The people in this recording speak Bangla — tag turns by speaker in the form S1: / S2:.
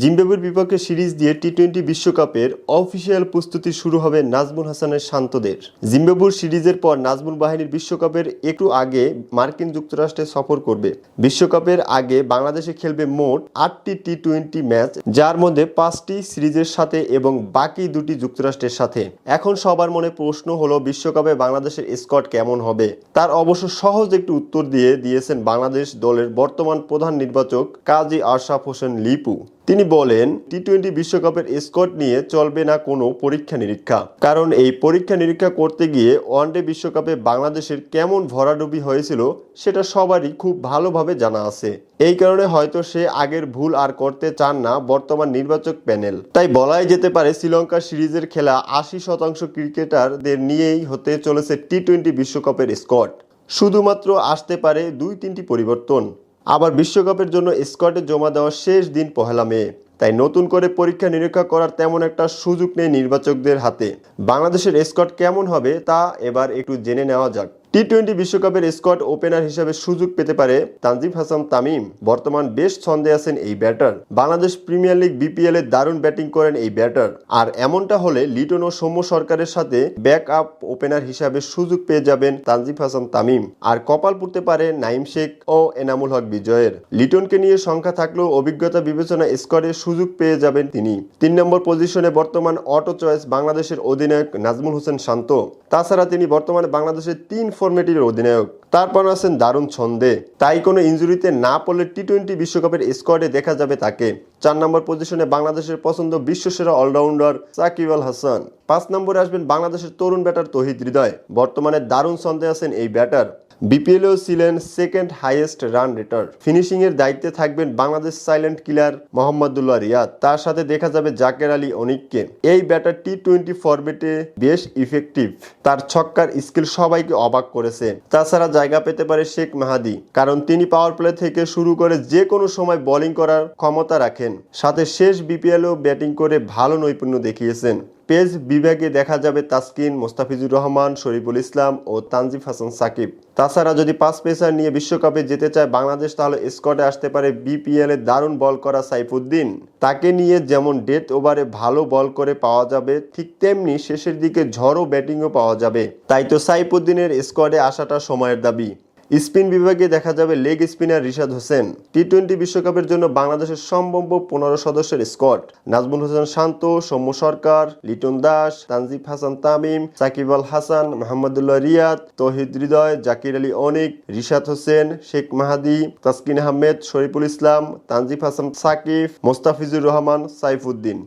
S1: জিম্বাবুয়ের বিপক্ষে সিরিজ দিয়ে টি টোয়েন্টি বিশ্বকাপের অফিসিয়াল প্রস্তুতি শুরু হবে নাজমুল হাসানের শান্তদের। জিম্বাবুর সিরিজের পর নাজমুল বাহিনীর বিশ্বকাপের একটু আগে মার্কিন যুক্তরাষ্ট্রে সফর করবে। বিশ্বকাপের আগে বাংলাদেশে খেলবে মোট আটটি টি টোয়েন্টি ম্যাচ, যার মধ্যে পাঁচটি সিরিজের সাথে এবং বাকি দুটি যুক্তরাষ্ট্রের সাথে। এখন সবার মনে প্রশ্ন হলো, বিশ্বকাপে বাংলাদেশের স্কোয়াড কেমন হবে? তার অবশ্য সহজ একটি উত্তর দিয়ে দিয়েছেন বাংলাদেশ দলের বর্তমান প্রধান নির্বাচক কাজী আশরাফ হোসেন লিপু। তিনি বলেন টি টোয়েন্টি বিশ্বকাপের স্কোয়াড নিয়ে চলবে না কোনো পরীক্ষা নিরীক্ষা কারণ এই পরীক্ষা নিরীক্ষা করতে গিয়ে ওয়ানডে বিশ্বকাপে বাংলাদেশের কেমন ভরাডুবি হয়েছিল, সেটা সবারই খুব ভালোভাবে জানা আছে। এই কারণে হয়তো সে আগের ভুল আর করতে চান না বর্তমান নির্বাচক প্যানেল। তাই বলাই যেতে পারে, শ্রীলঙ্কা সিরিজের খেলা আশি শতাংশ ক্রিকেটারদের নিয়েই হতে চলেছে টি টোয়েন্টি বিশ্বকাপের স্কোয়াড। শুধুমাত্র আসতে পারে দুই তিনটি পরিবর্তন। আবার বিশ্বকাপের জন্য স্কোয়াডে জমা দেওয়ার শেষ দিন পহেলা মে। তাই নতুন করে পরীক্ষা নিরীক্ষা করার তেমন একটা সুযোগ নেই নির্বাচকদের হাতে। বাংলাদেশের স্কোয়াড কেমন হবে তা এবার একটু জেনে নেওয়া যাক। টি টোয়েন্টি বিশ্বকাপের স্কোয়াড ওপেনার হিসেবে সুযোগ পেতে পারে তানজিব হাসান তামিম। বর্তমান বেশ ছন্দে আছেন এই batter. Bangladesh premier league BPL এ দারুণ ব্যাটিং করেন এই ব্যাটার। আর এমনটা হলে লিটন ও সৌম্য সরকারের সাথে ব্যাক আপ ওপেনার হিসাবে সুযোগ পেয়ে যাবেন তানজিব হাসান তামিম। আর কপাল পুড়তে পারে নাইম শেখ ও এনামুল হক বিজয়ের। লিটনকে নিয়ে সংখ্যা থাকলেও অভিজ্ঞতা বিবেচনা স্কোয়াডে সুযোগ পেয়ে যাবেন তিনি। তিন নম্বর পজিশনে বর্তমান অটো চয়েস বাংলাদেশের অধিনায়ক নাজমুল হোসেন শান্ত। তাছাড়া তিনি বর্তমানে বাংলাদেশের তিন ফরম্যাটের অধিনায়ক। তারপর আছেন দারুণ ছন্দে। তাই কোনো ইঞ্জুরিতে না পড়লে টি টোয়েন্টি বিশ্বকাপের স্কোয়াডে দেখা যাবে তাকে। চার নম্বর পজিশনে বাংলাদেশের পছন্দ বিশ্বসেরা অলরাউন্ডার সাকিব আল হাসান। পাঁচ নম্বরে আসবেন বাংলাদেশের তরুণ ব্যাটার তহিদ হৃদয়। বর্তমানে দারুণ ছন্দে আছেন এই ব্যাটার। বিপিএলও ছিলেন সেকেন্ড হাইয়েস্ট রান রেটার ফিনিশিং এর দায়িত্বে থাকবেন বাংলাদেশ সাইলেন্ট কিলার মোহাম্মদুল্লাহ রিয়াদ। তার সাথে দেখা যাবে জাকের আলী অনিককে। এই ব্যাটার টি টোয়েন্টি ফরম্যাটে বেশ ইফেক্টিভ তার ছক্কার স্কিল সবাইকে অবাক করেছে। তাছাড়া জায়গা পেতে পারে শেখ মাহাদি। কারণ তিনি পাওয়ার প্লে থেকে শুরু করে যে কোনো সময় বোলিং করার ক্ষমতা রাখেন। সাথে শেষ বিপিএলও ব্যাটিং করে ভালো নৈপুণ্য দেখিয়েছেন। পেজ বিভাগে দেখা যাবে তাসকিন, মোস্তাফিজুর রহমান, শরীফুল ইসলাম ও তানজিফ হাসান সাকিব। তাছাড়া যদি পাঁচ পেসার নিয়ে বিশ্বকাপে যেতে চায় বাংলাদেশ, তাহলে স্কোয়াডে আসতে পারে বিপিএল দারুণ বল করা সাইফুদ্দিন। তাকে নিয়ে যেমন ডেথ ওভারে ভালো বল করে পাওয়া যাবে, ঠিক তেমনি শেষের দিকে ঝড়ো ব্যাটিংও পাওয়া যাবে। তাই তো সাইফুদ্দিনের স্কোয়াডে আসাটা সময়ের দাবি। স্পিন বিভাগে দেখা যাবে leg spinner Rishad Hossain. T twenty বিশ্বকাপের জন্য বাংলাদেশের সম্ভাব্য পনেরো সদস্যের স্কোয়াড। নাজমুল হোসেন শান্ত, সৌম্য সরকার, লিটন দাস তানজিব হাসান তামিম, সাকিব আল হাসান মাহমুদুল্লাহ রিয়াদ, তহিদ হৃদয়, জাকির আলী অনিক, রিশাদ হোসেন, শেখ মাহাদি, তাসকিন আহমেদ, শরীফুল ইসলাম তানজিব হাসান সাকিব, মোস্তাফিজুর রহমান, সাইফুদ্দিন।